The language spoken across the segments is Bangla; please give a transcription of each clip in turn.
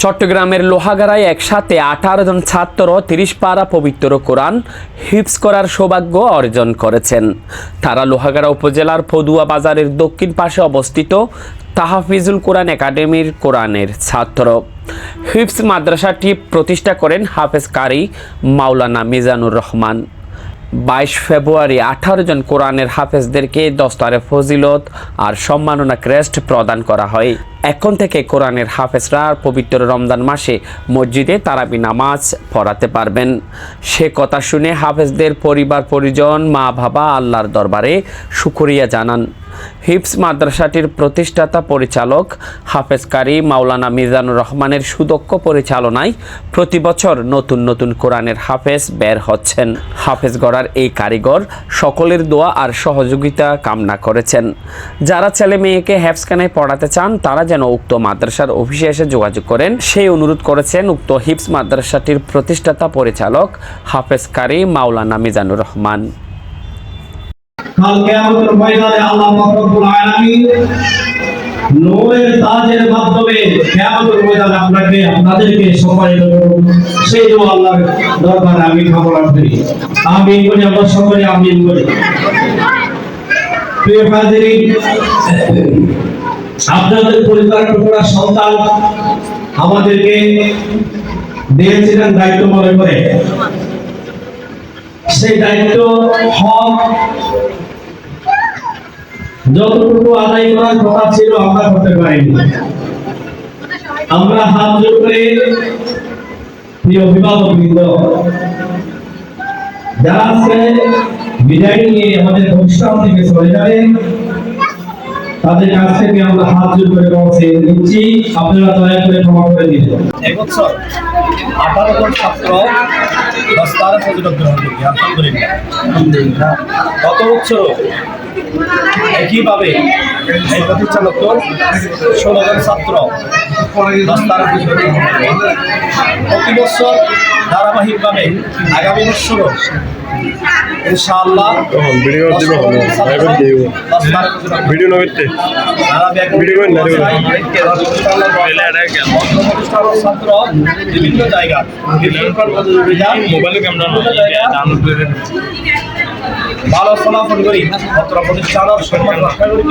চট্টগ্রামের লোহাগাড়ায় একসাথে আঠারো জন ছাত্র তিরিশ পারা পবিত্র কোরআন হিপস করার সৌভাগ্য অর্জন করেছেন। তারা লোহাগাড়া উপজেলার পদুয়া বাজারের দক্ষিণ পাশে অবস্থিত তাহাফিজুল কোরআন একাডেমির কোরআনের ছাত্র। হিপস মাদ্রাসাটি প্রতিষ্ঠা করেন হাফেজ কারি মাওলানা মিজানুর রহমান। বাইশ ফেব্রুয়ারি আঠারো জন কোরআনের হাফেজদেরকে দস্তারে ফজিলত আর সম্মাননা ক্রেস্ট প্রদান করা হয়। এখন থেকে কোরআনের হাফেজরা পবিত্র রমজান মাসে মসজিদে তারাবি নামাজ পড়াতে পারবেন। সে কথা শুনে হাফেজদের পরিবার পরিজন, মা বাবা, আল্লাহর দরবারে শুকরিয়া জানান। হিপস মাদ্রাসাটির প্রতিষ্ঠাতা পরিচালক হাফেজ কারি মাওলানা মিজানুর রহমানের সুদক্ষ পরিচালনায় প্রতি বছর নতুন নতুন কোরআনের হাফেজ বের হচ্ছেন। হাফেজ গড়ার এই কারিগর সকলের দোয়া আর সহযোগিতা কামনা করেছেন। যারা ছেলে মেয়েকে হ্যাফসখানায় পড়াতে চান, তারা যেন উক্ত মাদ্রাসার অফিসে এসে যোগাযোগ করেন। সেই অনুরোধ করেছেন উক্ত হিপস মাদ্রাসাটির প্রতিষ্ঠাতা পরিচালক হাফেজ কারি মাওলানা মিজানুর রহমান। তাজের মাধ্যমে আপনাকে, আপনাদেরকে সেই দোয়া আল্লাহর দরবারে আমি করি হাজিরিন, আপনাদের পরিবার সন্তান আমাদেরকে দিয়েছিলেন দায়িত্ব মনে করে। সেই দায়িত্ব যতটুকু আদায় করার কথা ছিল, আমরা করতে পারিনি। আমরা হাত জোর প্রিয় অভিভাবক বৃন্দ যারা আজকে বিদায় নিয়ে আমাদের ভবিষ্যৎ থেকে চলে যাবে তাদের কাছ থেকে আমরা হাত জোর করে চেয়ে নিচ্ছি আপনারা দয়া করে ক্ষমা করে দিবেন। এবছর আঠারো জন ছাত্র ফজিলত গ্রহণ করি আলহামদুলিল্লাহ। গত বছর একইভাবে এই প্রতিষ্ঠানত ষোলো জন ছাত্র। করবে প্রতি বছর ধারাবাহিকভাবে আগামী বছরও ইনশাআল্লাহ ভিডিও দিব লাইভে দিব। ভিডিও নগরতে ভিডিও করেন না, ছাত্র বিভিন্ন জায়গা। মোবাইলে ক্যামেরা ভালো ফলাফল করি। ছাত্র প্রতিষ্ঠানের সম্মান রক্ষা করি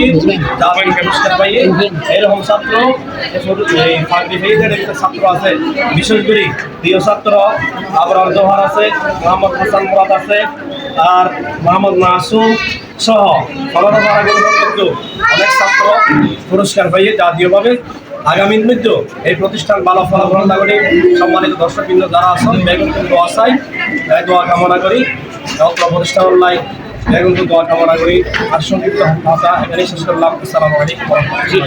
যাবেন পুরস্কার পাইয়ে এরকম ছাত্র ছাত্র আছে। বিশেষ করে প্রিয় ছাত্র আবরার জোহার আছে, মোহাম্মদ হাসান মুরাদ আছে, আর মোহাম্মদ মাসুম সহ অনেক ছাত্র পুরস্কার পাইয়ে জাতীয়ভাবে আগামীর মধ্যে এই প্রতিষ্ঠান ভালো ফলাফল করে সম্মানিত দর্শকবৃন্দ যারা আছেন বেগুন কিন্তু দোয়া কামনা করি। অত্র প্রতিষ্ঠান অনলাইন। বেগুন দোয়া কামনা করি। আর সংক্ষিপ্ত ভাষা এখানে শেষ করলাম। আসসালামু আলাইকুম।